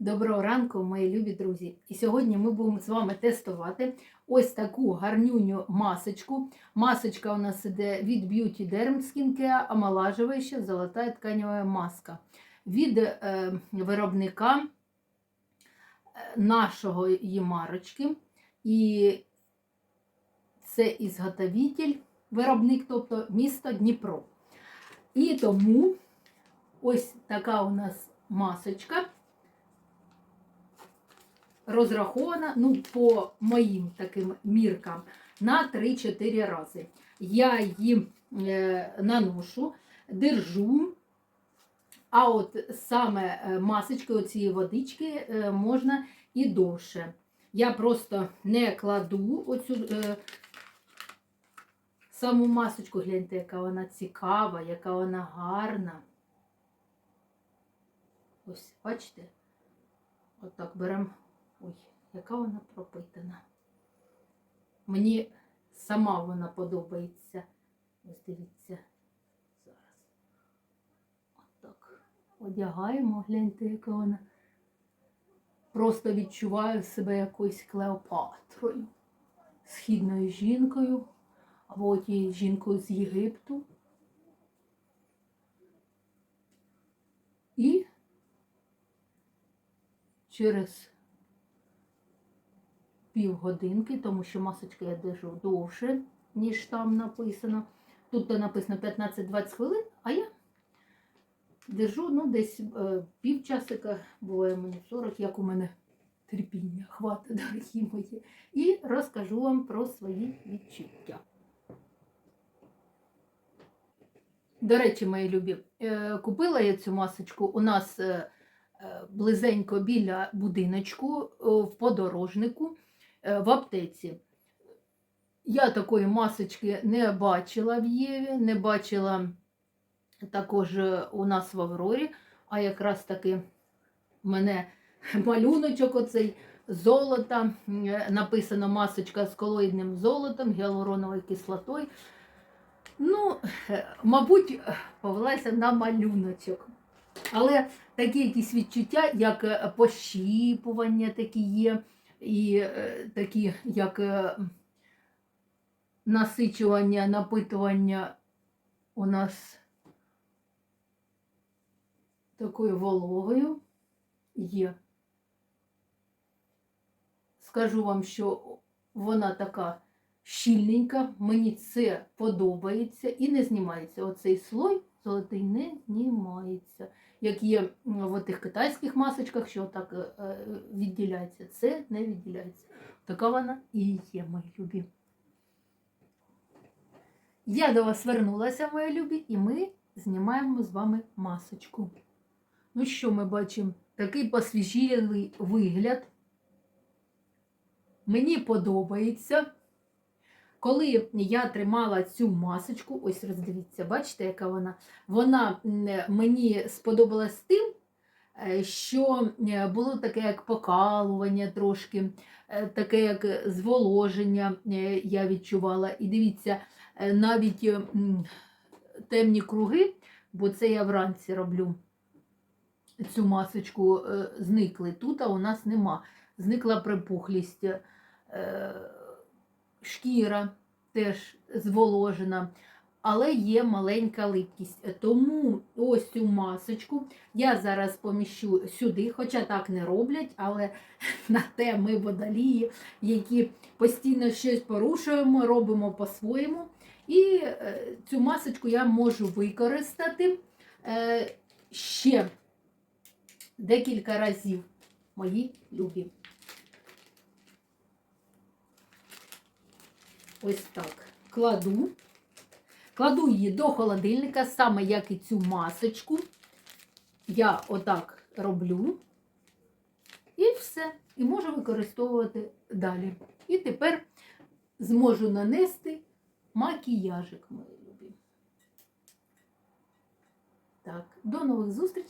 Доброго ранку, мої любі друзі! І сьогодні ми будемо з вами тестувати ось таку гарнюню масочку. Масочка у нас іде від Beauty Derm Skincare, омолажуюча золота тканева маска. Від е, виробника е, нашого її марочки. І це ізготовитель, виробник, тобто місто Дніпро. І тому ось така у нас масочка розрахована, ну, по моїм таким міркам, на 3-4 рази. Я її е, наношу, держу, а от саме е, масочкою цієї водички е, можна і довше. Я просто не кладу оцю е, саму масочку, гляньте, яка вона цікава, яка вона гарна. Ось, бачите? Отак беремо. Ой, яка вона пропитана. Мені сама вона подобається. Ось дивіться. Зараз. Отак. Одягаємо, гляньте, яка вона. Просто відчуваю себе якоюсь Клеопатрою, східною жінкою, або тією жінкою з Єгипту. І через півгодинки, тому що масочки я держу довше, ніж там написано. Тут написано 15-20 хвилин, а я держу ну, десь е, півчасика, буває мені 40, як у мене терпіння, хватить, дорогі мої. І розкажу вам про свої відчуття. До речі, мої любі, е, купила я цю масочку у нас е, е, близенько біля будиночку в подорожнику. Е, в аптеці. Я такої масочки не бачила в Єві, не бачила також е, у нас в Аврорі, а якраз таки в мене малюночок оцей золота, е, написано масочка з колоїдним золотом, гіалуроновою кислотою. Ну, мабуть, повелася на малюночок. Але такі якісь відчуття, як пощіпування такі є і е, такі, як е, насичування, напитування у нас такою вологою є. Скажу вам, що вона така щільненька, мені це подобається і не знімається. Оцей слой золотий не знімається як є в тих китайських масочках, що так е, е, відділяється, це не відділяється. Така вона і є, мої любі. Я до вас вернулася, мої любі, і ми знімаємо з вами масочку. Ну що ми бачимо? Такий посвіжілий вигляд. Мені подобається. Коли я тримала цю масочку, ось роздивіться, бачите, яка вона? Вона мені сподобалась тим, е, що е, було таке як покалування трошки, е, таке як зволоження я відчувала. І дивіться, навіть темні круги, бо це я вранці роблю цю масочку, зникли. Тут а у нас нема. Зникла припухлість шкіра теж зволожена, але є маленька липкість. Тому ось цю масочку я зараз поміщу сюди, хоча так не роблять, але на те ми водолії, які постійно щось порушуємо, робимо по-своєму. І е, цю масочку я можу використати е, ще декілька разів, мої любі. Ось так кладу. Кладу її до холодильника, саме як і цю масочку. Я отак роблю. І все. І можу використовувати далі. І тепер зможу нанести макіяжик, мої любі. Так, до нових зустрічей.